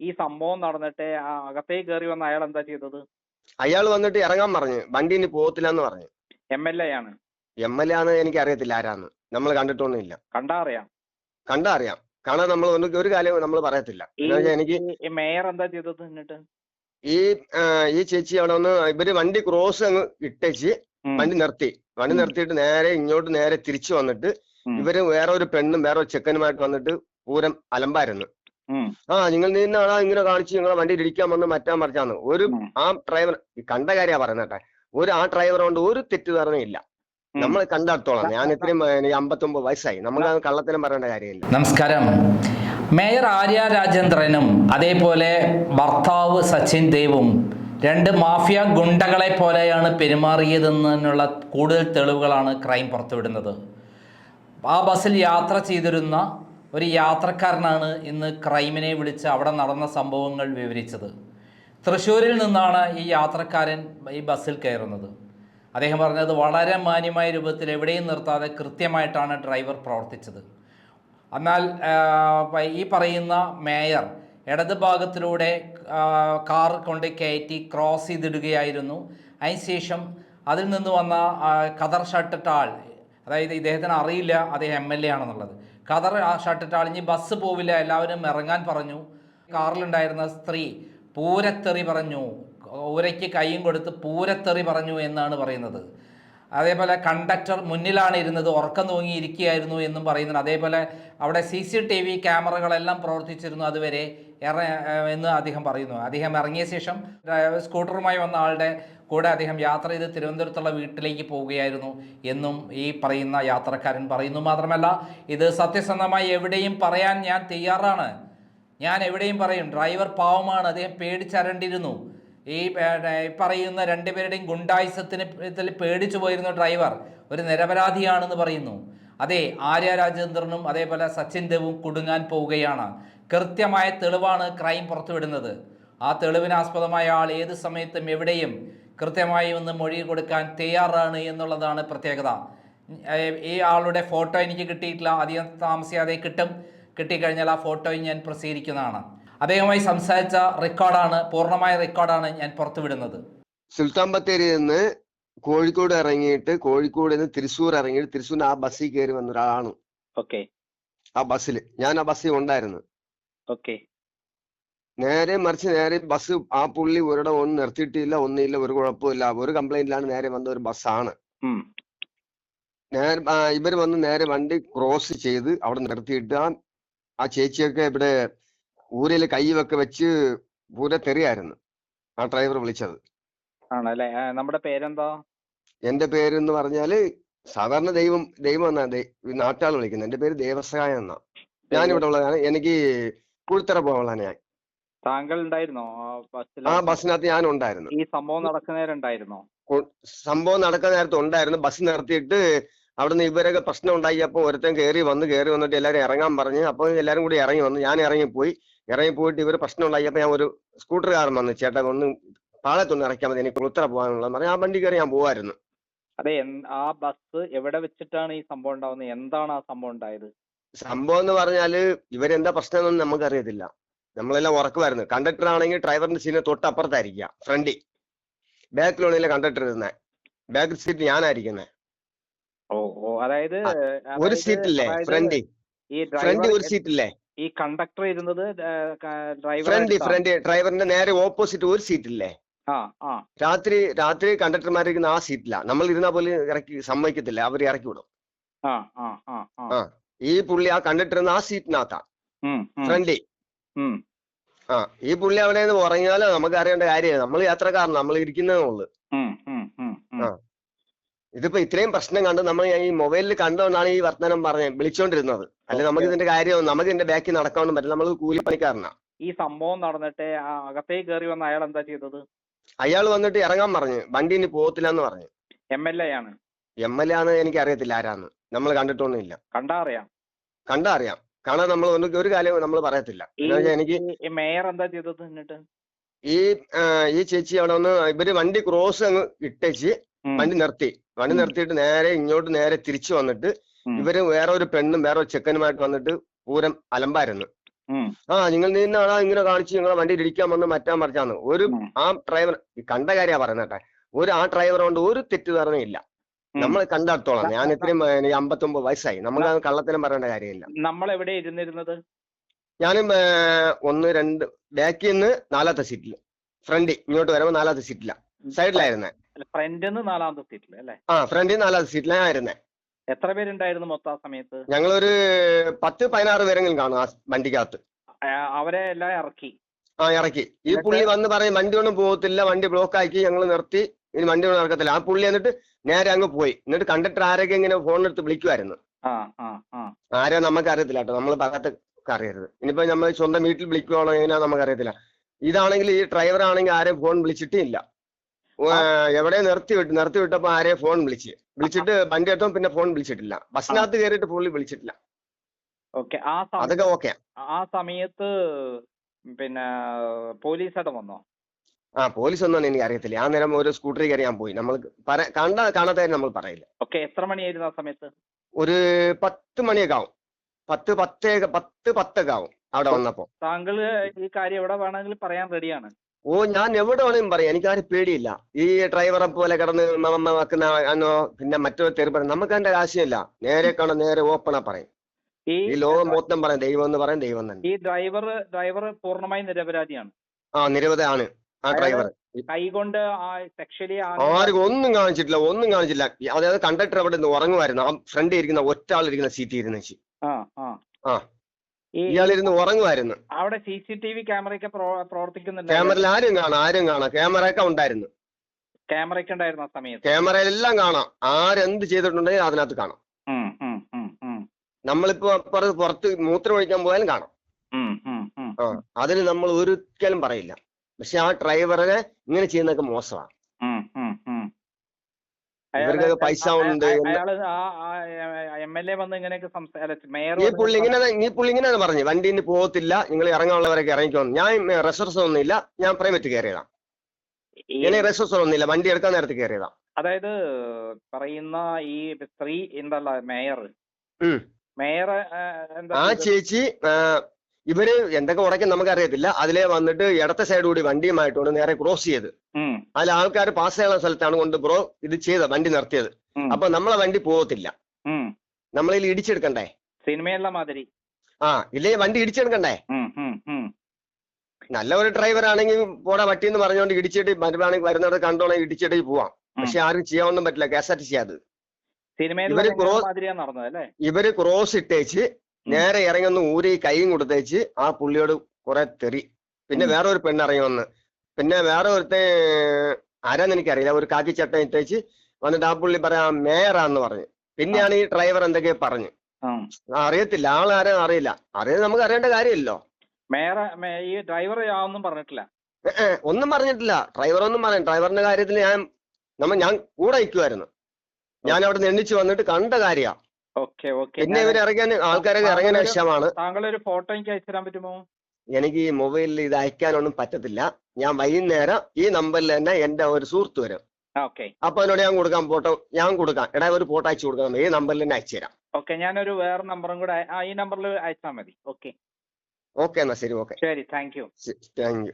ഈ സംഭവം നടന്നിട്ട് ആ അകത്തേക്ക് കയറി വന്ന അയാൾ എന്താ ചെയ്തത്? അയാൾ വന്നിട്ട് ഇറങ്ങാൻ പറഞ്ഞു. വണ്ടി ഇനി പോകത്തില്ല എന്ന് പറഞ്ഞു. എം എൽ എ ആണ്. എം എൽ എ ആണ് എനിക്ക് അറിയത്തില്ല ആരാന്ന്. നമ്മൾ കണ്ടിട്ടൊന്നുമില്ല. കണ്ടാ അറിയാം. കണ്ടാ അറിയാം. കാരണം നമ്മൾ ഒരു കാര്യം നമ്മൾ പറയത്തില്ല. എനിക്ക് മേയർ എന്താ ചെയ്തത് എന്നിട്ട്? ഈ ഈ ചേച്ചി അവിടെ ഒന്ന് ഇവർ വണ്ടി ക്രോസ് അങ്ങ് ഇട്ടേച്ച് വണ്ടി നിർത്തി. വണ്ടി. നിർത്തിയിട്ട് നേരെ ഇങ്ങോട്ട് നേരെ തിരിച്ചു വന്നിട്ട് ഇവർ വേറെ ഒരു പെണ്ണും വേറെ ഒരു ചെക്കനുമായിട്ട് വന്നിട്ട് പൂരം അലമ്പായിരുന്നു. ആ നിങ്ങൾ നിന്നാണ് ഇങ്ങനെ കാണിച്ച് നിങ്ങളെ വണ്ടി ഇടിക്കാൻ വന്ന് മറ്റാൻ മറിച്ചാന്ന്. ഒരു ആ ഡ്രൈവർ കണ്ട കാര്യ പറയുന്നത് കേട്ടെ. ഒരു ആ ഡ്രൈവർ കൊണ്ട് ഒരു തെറ്റ് ഇല്ല. നമ്മൾ കണ്ടെടുത്തോളാം. ഞാൻ ഇത്രയും അമ്പത്തൊമ്പത് വയസ്സായി. നമ്മൾ കള്ളത്തിനും കള്ളത്തിലും പറയേണ്ട കാര്യമില്ല. നമസ്കാരം. മേയർ ആര്യ രാജേന്ദ്രനും അതേപോലെ ഭർത്താവ് സച്ചിൻ ദേവും രണ്ട് മാഫിയ ഗുണ്ടകളെ പോലെയാണ് പെരുമാറിയതെന്നുള്ള കൂടുതൽ തെളിവുകളാണ് ക്രൈം പുറത്തുവിടുന്നത്. ആ ബസ്സിൽ യാത്ര ചെയ്തിരുന്ന ഒരു യാത്രക്കാരനാണ് ഇന്ന് ക്രൈമിനെ വിളിച്ച് അവിടെ നടന്ന സംഭവങ്ങൾ വിവരിച്ചത്. തൃശ്ശൂരിൽ നിന്നാണ് ഈ യാത്രക്കാരൻ ഈ ബസ്സിൽ കയറുന്നത്. അദ്ദേഹം പറഞ്ഞത് വളരെ മാന്യമായ രൂപത്തിൽ എവിടെയും നിർത്താതെ കൃത്യമായിട്ടാണ് ഡ്രൈവർ പ്രവർത്തിച്ചത്. എന്നാൽ ഈ പറയുന്ന മേയർ ഇടത് ഭാഗത്തിലൂടെ കാർ കൊണ്ട് കയറ്റി ക്രോസ് ചെയ്തിടുകയായിരുന്നു. അതിനുശേഷം അതിൽ നിന്ന് വന്ന കതർ ഷട്ടിട്ട ആൾ അതായത് ഇദ്ദേഹത്തിന് അറിയില്ല അദ്ദേഹം എം എൽ എ ആണെന്നുള്ളത്. ഖദർ ആ ഷർട്ടിട്ട അളിഞ്ഞ് ബസ് പോവില്ല എല്ലാവരും ഇറങ്ങാൻ പറഞ്ഞു. കാറിലുണ്ടായിരുന്ന സ്ത്രീ പൂരത്തെറി പറഞ്ഞു. ഊരയ്ക്ക് കൈയും കൊടുത്ത് പൂരത്തെറി പറഞ്ഞു എന്നാണ് പറയുന്നത്. അതേപോലെ കണ്ടക്ടർ മുന്നിലാണ് ഇരുന്നത് ഉറക്കം തൂങ്ങിയിരിക്കുകയായിരുന്നു എന്നും പറയുന്നുണ്ട്. അതേപോലെ അവിടെ സി സി ടി വി ക്യാമറകളെല്ലാം പ്രവർത്തിച്ചിരുന്നു അതുവരെ. ഇറ എന്ന് അദ്ദേഹം പറയുന്നു. അദ്ദേഹം ഇറങ്ങിയ ശേഷം സ്കൂട്ടറുമായി വന്ന ആളുടെ കൂടെ അദ്ദേഹം യാത്ര ചെയ്ത് തിരുവനന്തപുരത്തുള്ള വീട്ടിലേക്ക് പോവുകയായിരുന്നു എന്നും ഈ പറയുന്ന യാത്രക്കാരൻ പറയുന്നു. മാത്രമല്ല ഇത് സത്യസന്ധമായി എവിടെയും പറയാൻ ഞാൻ തയ്യാറാണ്. ഞാൻ എവിടെയും പറയും ഡ്രൈവർ പാവമാണ് അദ്ദേഹം പേടിച്ചരണ്ടിരുന്നു. ഈ പറയുന്ന രണ്ടുപേരുടെയും ഗുണ്ടായുസത്തിന് പേടിച്ചു പോയിരുന്നു ഡ്രൈവർ ഒരു നിരപരാധിയാണെന്ന് പറയുന്നു. അതെ ആര്യ രാജേന്ദ്രനും അതേപോലെ സച്ചിൻ ദേവും കുടുങ്ങാൻ പോവുകയാണ്. കൃത്യമായ തെളിവാണ് ക്രൈം പുറത്തുവിടുന്നത്. ആ തെളിവിന് ആസ്പദമായ ആൾ ഏത് സമയത്തും എവിടെയും കൃത്യമായി ഒന്ന് മൊഴി കൊടുക്കാൻ തയ്യാറാണ് എന്നുള്ളതാണ് പ്രത്യേകത. ഈ ആളുടെ ഫോട്ടോ എനിക്ക് കിട്ടിയിട്ടില്ല. അധികം താമസിയാതെ കിട്ടും. കിട്ടിക്കഴിഞ്ഞാൽ ആ ഫോട്ടോ ഞാൻ പ്രസിദ്ധീകരിക്കുന്നതാണ്. അദ്ദേഹവുമായി സംസാരിച്ച റെക്കോർഡാണ് പൂർണമായ റെക്കോർഡാണ് ഞാൻ പുറത്തുവിടുന്നത്. സുൽത്താൻ ബത്തേരിയിൽ നിന്ന് കോഴിക്കോട് ഇറങ്ങിയിട്ട് കോഴിക്കോട് നിന്ന് തൃശ്ശൂർ ഇറങ്ങിയിട്ട് തൃശ്ശൂരിന് ആ ബസ്സിൽ കയറി വന്ന ഒരാളാണ്. ഓക്കെ. ആ ബസ്സിൽ. ഞാൻ ആ ബസ്സിൽ ഉണ്ടായിരുന്നു. ഓക്കെ നേരെ മറിച്ച് നേരെ ബസ് ആ പുള്ളി ഒരിടം ഒന്നും നിർത്തിയിട്ടില്ല ഒന്നില്ല ഒരു കുഴപ്പമില്ല ഒരു കംപ്ലൈന്റിലാണ് നേരെ വന്ന ഒരു ബസ്സാണ് ആണ്. നേരെ ഇവർ ഇവർ വന്ന് നേരെ വണ്ടി ക്രോസ് ചെയ്ത് അവിടെ നിർത്തിയിട്ട് ആ ആ ചേച്ചിയൊക്കെ ഇവിടെ ഊരിൽ കൈവൊക്കെ വെച്ച് പൂര തെറിയായിരുന്നു ആ ഡ്രൈവർ വിളിച്ചത്. ആണല്ലേ? നമ്മുടെ പേരെന്താ? എന്റെ പേര് എന്ന് പറഞ്ഞാൽ സാധാരണ ദൈവം ദൈവം എന്നാ നാട്ടാൾ വിളിക്കുന്നത്. എന്റെ പേര് ദേവസഹായ എന്നാ. ഞാൻ ഇവിടെ ഉള്ളതാണ്. എനിക്ക് കുഴുത്തറ പോകാനുള്ളതാണ് ഞാൻ. താങ്കൾ ഉണ്ടായിരുന്നോ ആ ബസ്സിൽ ആ ബസ്സിനകത്ത് ഞാൻ ഉണ്ടായിരുന്നു ഈ സംഭവം നടക്കുന്നവരുണ്ടായിരുന്നോ കൊ- സംഭവം നടക്കുന്ന നേരത്ത് ഉണ്ടായിരുന്നു. ബസ് നിർത്തിയിട്ട് അവിടുന്ന് ഇവരൊക്കെ പ്രശ്നം ഉണ്ടാക്കിയപ്പോൾ ഒരുത്തൻ കയറി വന്ന് കയറി വന്നിട്ട് എല്ലാവരും ഇറങ്ങാൻ പറഞ്ഞു അപ്പോൾ എല്ലാവരും കൂടി ഇറങ്ങി വന്നു ഞാൻ ഇറങ്ങിപ്പോയി. ഇറങ്ങി പോയിട്ട് ഇവർ പ്രശ്നം ഉണ്ടാക്കിയപ്പോൾ ഞാൻ ഒരു സ്കൂട്ടറുകാരൻ വന്നു ചേട്ടാ ഒന്ന് പാളത്തൊന്ന് ഇറക്കിയാൽ മതി എനിക്ക് കുളുത്തറ പോകാനുള്ളത് പറഞ്ഞു ആ വണ്ടി കയറി ഞാൻ പോവായിരുന്നു. അതെ ആ ബസ് എവിടെ വെച്ചിട്ടാണ് ഈ സംഭവം ഉണ്ടാവുന്നത്? എന്താണ് ആ സംഭവം ഉണ്ടായത്? സംഭവം എന്ന് പറഞ്ഞാൽ ഇവരെന്താ പ്രശ്നം എന്നൊന്നും നമുക്കറിയത്തില്ല. നമ്മളെല്ലാം ഉറക്കുമായിരുന്നു. കണ്ടക്ടർ ആണെങ്കിൽ ഡ്രൈവറിന്റെ സീറ്റിന് തൊട്ടപ്പുറത്തായിരിക്കുക ഫ്രണ്ടിൽ. ബാക്കിലാണെങ്കിൽ കണ്ടക്ടർ ഇരുന്നേ. ബാക്ക് സീറ്റ് ഞാനായിരിക്കുന്നത് ഓ ഓ അതായത് ഒരു സീറ്റില്ലേ ഫ്രണ്ടി ഫ്രണ്ടി ഒരു സീറ്റില്ലേ? ഈ കണ്ടക്ടർ ഇരുന്നത് ഫ്രണ്ട് ഫ്രണ്ട് ഡ്രൈവറിന്റെ നേരെ ഓപ്പോസിറ്റ് ഒരു സീറ്റില്ലേ? രാത്രി രാത്രി കണ്ടക്ടർമാരിക്കുന്ന ആ സീറ്റില്ല നമ്മൾ ഇരുന്ന പോലെ ഇറക്കി സമ്മതിക്കത്തില്ല. അവർ ഇറക്കി വിടും. ഈ പുള്ളി ആ കണ്ടിട്ടിരുന്ന ആ സീറ്റിനകത്താ. ഫ്രണ്ടി ഫ്രണ്ടിൽ. ആ ഈ പുള്ളി അവിടെ നിന്ന് ഉറങ്ങിയാലോ നമുക്ക് അറിയേണ്ട കാര്യമാണ് നമ്മൾ യാത്രക്കാരൻ നമ്മൾ ഇരിക്കുന്നതേ ഉള്ളു. ഉം, ഉം, ഉം, ഉം. ആ. ഇതിപ്പോ ഇത്രയും പ്രശ്നം കണ്ട് നമ്മൾ ഈ മൊബൈലിൽ കണ്ടുകൊണ്ടാണ് ഈ വർത്തമാനം പറഞ്ഞത് വിളിച്ചോണ്ടിരുന്നത്. അല്ലെ നമുക്ക് ഇതിന്റെ കാര്യം നമുക്ക് ഇതിന്റെ ബാക്കിൽ നടക്കാനും പറ്റില്ല. നമ്മൾ കൂലിപ്പണിക്കാരനാ. ഈ സംഭവം നടന്നിട്ട് അകത്തേക്ക് കയറി വന്ന അയാൾ എന്താ ചെയ്തത്? അയാൾ വന്നിട്ട് ഇറങ്ങാൻ പറഞ്ഞു. വണ്ടി ഇനി പോകത്തില്ല എന്ന് പറഞ്ഞു. എം എൽ എ ആണ്. എം എൽ എ എനിക്ക് അറിയത്തില്ല ആരാന്ന്. നമ്മൾ കണ്ടിട്ടൊന്നുമില്ല. കണ്ടാ അറിയാം കണ്ടാ അറിയാം കാണാൻ നമ്മൾ ഒരു ഒരു കാര്യം നമ്മൾ പറയത്തില്ല. എനിക്ക് ഈ മേയർ എന്താ ചെയ്തത് എന്നിട്ട്? ഈ ഈ ചേച്ചി അവിടെ ഒന്ന് ഇവർ വണ്ടി ക്രോസ് അങ്ങ് ഇട്ടേച്ച് വണ്ടി നിർത്തി. വണ്ടി. നിർത്തിയിട്ട് നേരെ ഇങ്ങോട്ട് നേരെ തിരിച്ചു വന്നിട്ട് ഇവർ വേറെ ഒരു പെണ്ണും വേറെ ഒരു ചെക്കനുമായിട്ട് വന്നിട്ട് പൂരം അലമ്പായിരുന്നു. ആ നിങ്ങൾ നിന്നാണ് ഇങ്ങനെ കാണിച്ച് നിങ്ങളെ വണ്ടി ഇടിക്കാൻ വന്ന് മറ്റാൻ മറിച്ചാന്ന്. ഒരു ആ ഡ്രൈവർ കണ്ട കാര്യമാണ് പറയുന്നേട്ടെ ഒരു ആ ഡ്രൈവർ കൊണ്ട് ഒരു തെറ്റിദ്ധാരണ ഇല്ല. ഉം. നമ്മൾ കണ്ടെടുത്തോളാം. ഞാൻ ഇത്രയും അമ്പത്തൊമ്പത് വയസ്സായി. നമുക്ക് കള്ളത്തിനും പറയേണ്ട കാര്യമില്ല. നമ്മൾ എവിടെ ഇരുന്നിരുന്നത്? ഞാനും ഒന്ന് രണ്ട് ബാക്കിൽ നിന്ന് നാലാമത്തെ സീറ്റിൽ ഫ്രണ്ടിൽ ഇങ്ങോട്ട് വരുമ്പോൾ നാലാമത്തെ സീറ്റില്ല സൈഡിലായിരുന്നേ. ഫ്രണ്ടിന്ന് നാലാമത്തെ സീറ്റിൽ അല്ലേ? ആ ഫ്രണ്ടിൽ നാലാമത്തെ സീറ്റിലാണ് ആയിരുന്നേ എത്ര പേരുണ്ടായിരുന്നു മൊത്തം ആ സമയത്ത്? ഞങ്ങളൊരു പത്ത് പതിനാറ് പേരെങ്കിലും കാണും ആ വണ്ടിക്കകത്ത്. അവരെ എല്ലാം ഇറക്കി. ആ ഇറക്കി. ഈ പുള്ളി വന്ന് പറയും വണ്ടി ഒന്നും പോകത്തില്ല വണ്ടി ബ്ലോക്ക് ആക്കി ഞങ്ങൾ നിർത്തി. ഇനി വണ്ടി ഒന്നും നടക്കത്തില്ല. ആ പുള്ളി എന്നിട്ട് നേരെ അങ്ങ് പോയി. എന്നിട്ട് കണ്ടക്ടർ ആരൊക്കെ ഇങ്ങനെ ഫോണെടുത്ത് വിളിക്കുമായിരുന്നു ആ ആ ആ. ആരെയും നമുക്ക് അറിയത്തില്ല കേട്ടോ. നമ്മൾ ഭാഗത്ത് അറിയരുത് ഇനിയിപ്പോ നമ്മൾ സ്വന്തം വീട്ടിൽ വിളിക്കുവാണോ എങ്ങനെയാ നമുക്ക് അറിയത്തില്ല. ഇതാണെങ്കിൽ ഈ ഡ്രൈവർ ആണെങ്കിൽ ആരെയും ഫോൺ വിളിച്ചിട്ടേ ഇല്ല എവിടെ നിർത്തി വിട്ടു നിർത്തി വിട്ടപ്പോ ആരെ ഫോൺ വിളിച്ച്. വിളിച്ചിട്ട് വണ്ടി എടുത്തോ പിന്നെ ഫോൺ വിളിച്ചിട്ടില്ല. ബസ്സിനകത്ത് കയറിയിട്ട് പുള്ളി വിളിച്ചിട്ടില്ല. ഓക്കെ ആ സമ- അതൊക്കെ ഓക്കെ ആ. സമയത്ത് പിന്നെ പോലീസ് വന്നോ? ആ പോലീസ് ഒന്നും എനിക്ക് അറിയത്തില്ല. ആ നേരം ഒരു സ്കൂട്ടറിൽ കയറി ഞാൻ പോയി. നമ്മൾ കണ്ട കാണാത്ത നമ്മൾ പറയില്ല. ഓക്കെ എത്ര മണിയായിരുന്നു ആ സമയത്ത്? ഒരു പത്ത് മണിയൊക്കെ ആവും പത്ത് പത്തേ പത്ത് പത്തൊക്കെ ആവും അവിടെ വന്നപ്പോ. താങ്കൾ ഈ കാര്യം എവിടെ വേണമെങ്കിലും പറയാൻ റെഡിയാണ്. ഓ ഞാൻ എവിടെ വേണമെങ്കിലും പറയാം. എനിക്കാരും പേടിയില്ല. ഈ ഡ്രൈവറെ പോലെ കിടന്ന് വെക്കുന്ന അന്നോ പിന്നെ മറ്റൊരു തെരുവ് നമുക്ക് അതിന്റെ ആശയമില്ല നേരെ കാണാൻ നേരെ ഓപ്പണാ പറയും. ഈ ഈ ലോകം മൊത്തം പറയാം. ദൈവം എന്ന് പറയാം ദൈവം തന്നെ. ഈ ഡ്രൈവർ ഡ്രൈവർ പൂർണമായും നിരപരാധിയാണ്. ആ നിരവധിയാണ് ആ ഡ്രൈവർ കൈകൊണ്ട് സെക്ഷലി ആരും ഒന്നും കാണിച്ചിട്ടില്ല ഒന്നും കാണിച്ചില്ല അതായത് കണ്ടക്ടർ അവിടെ നിന്ന് ഉറങ്ങുമായിരുന്നു. ആ ഫ്രണ്ട് ഇരിക്കുന്ന ഒറ്റ ആളിരിക്കുന്ന സീറ്റ് ഇരുന്ന് വെച്ച്. ആ ഇയാളിരുന്ന് ഉറങ്ങുമായിരുന്നു. അവിടെ സി സി ടി വി ക്യാമറയൊക്കെ പ്രോ- പ്രവർത്തിക്കുന്നുണ്ട്. ക്യാമറയിൽ ആരും കാണാം ആരും കാണാം. ക്യാമറ ഒക്കെ ഉണ്ടായിരുന്നു. ക്യാമറയൊക്കെ ഉണ്ടായിരുന്നു ആ സമയത്ത്? ക്യാമറയിലെല്ലാം കാണാം. ആരെന്ത് ചെയ്തിട്ടുണ്ടെങ്കിൽ അതിനകത്ത് കാണാം. നമ്മളിപ്പോ പുറത്ത് മൂത്രം ഒഴിക്കാൻ പോയാലും കാണാം. അതിന് നമ്മൾ ഒരിക്കലും പറയില്ല. പക്ഷെ ആ ഡ്രൈവറെ ഇങ്ങനെ ചെയ്യുന്നൊക്കെ മോശമാണ്. പൈസ ഉണ്ട് ഈ പുള്ളി ഇങ്ങനെ ഈ പുള്ളി ഇങ്ങനെ പറഞ്ഞു വണ്ടി ഇനി പോകത്തില്ല നിങ്ങൾ ഇറങ്ങാനുള്ളവരൊക്കെ ഇറങ്ങിക്കോന്ന്. ഞാൻ റെസോർസ് ഒന്നുമില്ല ഞാൻ പ്രൈവറ്റ് കയറിയതാ. ഇങ്ങനെ റെസോർസ് ഒന്നുമില്ല വണ്ടി എടുക്കാൻ നേരത്തെ കയറിയതാ. അതായത് പറയുന്ന ഈ സ്ത്രീ എന്തല്ല മേയർ. മേയർ ആ ചേച്ചി ഇവർ എന്തൊക്കെ ഉറക്കും നമുക്ക് അറിയത്തില്ല അതിലെ വന്നിട്ട് ഇടത്തെ സൈഡ് കൂടി വണ്ടിയുമായിട്ടാണ് നേരെ ക്രോസ് ചെയ്ത്. അതിൽ ആൾക്കാർ പാസ് ചെയ്യുന്ന സ്ഥലത്താണ് കൊണ്ട് ബ്രോ ഇത് ചെയ്ത വണ്ടി നിർത്തിയത്. അപ്പൊ നമ്മളെ വണ്ടി പോകത്തില്ല. നമ്മളിൽ ഇടിച്ചെടുക്കണ്ടേ? സിനിമയുള്ള മാതിരി. ആ ഇല്ലേ വണ്ടി ഇടിച്ചെടുക്കണ്ടേ. നല്ല ഒരു ഡ്രൈവർ ആണെങ്കിൽ പോടാ വട്ടി എന്ന് പറഞ്ഞുകൊണ്ട് ഇടിച്ചിട്ട് വരുവാണെങ്കിൽ വരുന്നവരെ കണ്ടോളെ ഇടിച്ചിട്ട് പോവാം. പക്ഷെ ആരും ചെയ്യാനൊന്നും പറ്റില്ല K S R T C അത് ഇവർ ക്രോ- മാതിരിയാ നടന്നത് അല്ലേ? ഇവർ ക്രോസ് ഇട്ടേച്ച് നേരെ ഇറങ്ങി ഒന്ന് ഊരി കൈയും കൊടുത്തേച്ച് ആ പുള്ളിയോട് കുറെ തെറി. പിന്നെ വേറെ ഒരു പെണ്ണ് ഇറങ്ങി വന്ന്. പിന്നെ വേറെ ഒരുത്തെ ആരാന്ന് എനിക്കറിയില്ല. ഒരു കാക്കി ചട്ടം ഇട്ടേച്ച് വന്നിട്ട് ആ പുള്ളി പറയാ മേയറാന്ന് പറഞ്ഞു. പിന്നെയാണ് ഈ ഡ്രൈവർ എന്തൊക്കെ പറഞ്ഞു. അറിയത്തില്ല. ആളാരും അറിയില്ല. അറിയാൻ നമുക്ക് അറിയേണ്ട കാര്യമല്ലോ മേയർ ഈ ഡ്രൈവർ ഒന്നും പറഞ്ഞിട്ടില്ല. ഒന്നും പറഞ്ഞിട്ടില്ല. ഡ്രൈവർ ഒന്നും പറഞ്ഞു ഡ്രൈവറിന്റെ കാര്യത്തിൽ ഞാൻ നമ്മ ഞാൻ കൂടെ നിൽക്കുമായിരുന്നു ഞാൻ അവിടെ നിന്ന് എണ്ണിച്ചു വന്നിട്ട് കണ്ട കാര്യ. Okay okay. പിന്നെ ഇവർ ഇറങ്ങാൻ ആൾക്കാരൊക്കെ ഇറങ്ങാൻ താങ്കളൊരു- താങ്കൾ ഒരു ഫോട്ടോ എനിക്ക് അയച്ചു തരാൻ പറ്റുമോ? എനിക്ക് ഈ മൊബൈലിൽ ഇത് അയക്കാനൊന്നും പറ്റത്തില്ല. ഞാൻ വൈകുന്നേരം ഈ നമ്പറിൽ തന്നെ എന്റെ ഒരു സുഹൃത്ത് വരും. അപ്പൊ അതിനോട് ഞാൻ കൊടുക്കാൻ ഫോട്ടോ ഞാൻ കൊടുക്കാം. എടാ ഒരു ഫോട്ടോ അയച്ചു കൊടുക്കാം ഈ നമ്പറിൽ തന്നെ അയച്ചു തരാം. ഓക്കെ ഞാനൊരു വേറെ നമ്പറും കൂടെ ഈ നമ്പറിൽ അയച്ചാൽ മതി. ഓക്കെ. ഓക്കെ എന്നാ ശരി ഓക്കെ. ശരി താങ്ക് യു. Thank you.